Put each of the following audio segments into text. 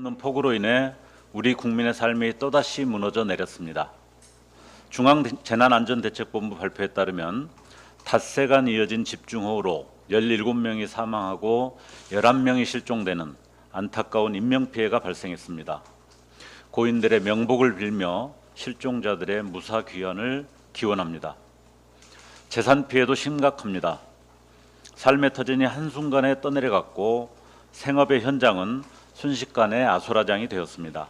없는 폭우로 인해 우리 국민의 삶이 또다시 무너져 내렸습니다. 중앙재난안전대책본부 발표에 따르면 닷새간 이어진 집중호우로 17명이 사망하고 11명이 실종되는 안타까운 인명피해가 발생했습니다. 고인들의 명복을 빌며 실종자들의 무사 귀환을 기원합니다. 재산 피해도 심각합니다. 삶의 터전이 한순간에 떠내려갔고 생업의 현장은 순식간에 아수라장이 되었습니다.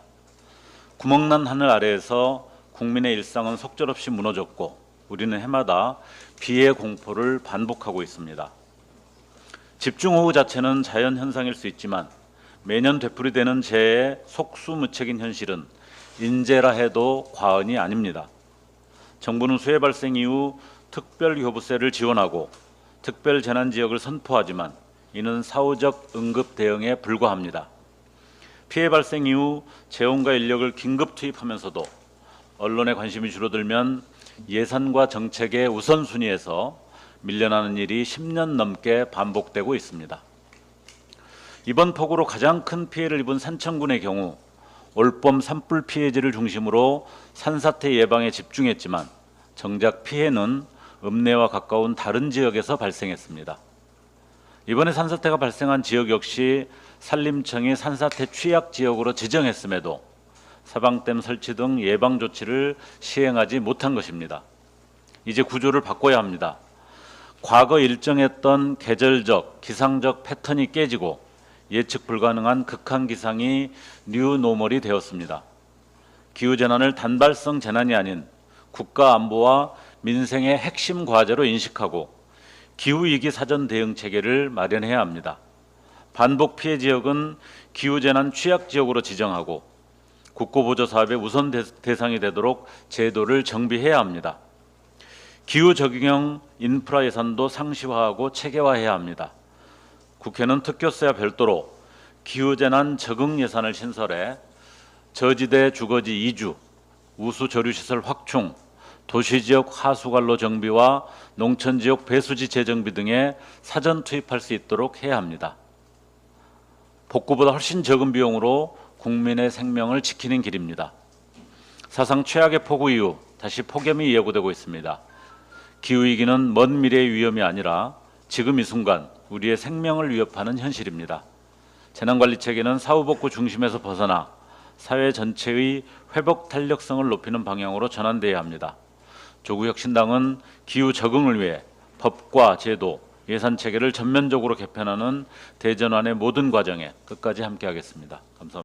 구멍난 하늘 아래에서 국민의 일상은 속절없이 무너졌고 우리는 해마다 비의 공포를 반복하고 있습니다. 집중호우 자체는 자연 현상일 수 있지만 매년 되풀이되는 재해의 속수무책인 현실은 인재라 해도 과언이 아닙니다. 정부는 수해 발생 이후 특별교부세를 지원하고 특별 재난 지역을 선포하지만 이는 사후적 응급 대응에 불과합니다. 피해 발생 이후 재원과 인력을 긴급 투입하면서도 언론의 관심이 줄어들면 예산과 정책의 우선순위에서 밀려나는 일이 10년 넘게 반복되고 있습니다. 이번 폭우로 가장 큰 피해를 입은 산청군의 경우 올봄 산불 피해지를 중심으로 산사태 예방에 집중했지만 정작 피해는 읍내와 가까운 다른 지역에서 발생했습니다. 이번에 산사태가 발생한 지역 역시 산림청이 산사태 취약 지역으로 지정했음에도 사방댐 설치 등 예방 조치를 시행하지 못한 것입니다. 이제 구조를 바꿔야 합니다. 과거 일정했던 계절적, 기상적 패턴이 깨지고 예측 불가능한 극한 기상이 뉴노멀이 되었습니다. 기후 재난을 단발성 재난이 아닌 국가 안보와 민생의 핵심 과제로 인식하고 기후 위기 사전 대응 체계를 마련해야 합니다. 반복 피해 지역은 기후 재난 취약 지역으로 지정하고 국고 보조 사업의 우선 대- 대상이 되도록 제도를 정비해야 합니다. 기후 적용 인프라 예산도 상시화하고 체계화해야 합니다. 국회는 특교세와 별도로 기후재난 적응 예산을 신설해 저지대 주거지 이주, 우수 조류시설 확충, 도시지역 하수관로 정비와 농촌지역 배수지 재정비 등에 사전 투입할 수 있도록 해야 합니다. 복구보다 훨씬 적은 비용으로 국민의 생명을 지키는 길입니다. 사상 최악의 폭우 이후 다시 폭염이 예고되고 있습니다. 기후위기는 먼 미래의 위험이 아니라 지금 이 순간 우리의 생명을 위협하는 현실입니다. 재난관리체계는 사후복구 중심에서 벗어나 사회 전체의 회복 탄력성을 높이는 방향으로 전환돼야 합니다. 조국혁신당은 기후 적응을 위해 법과 제도, 예산 체계를 전면적으로 개편하는 대전환의 모든 과정에 끝까지 함께하겠습니다. 감사합니다.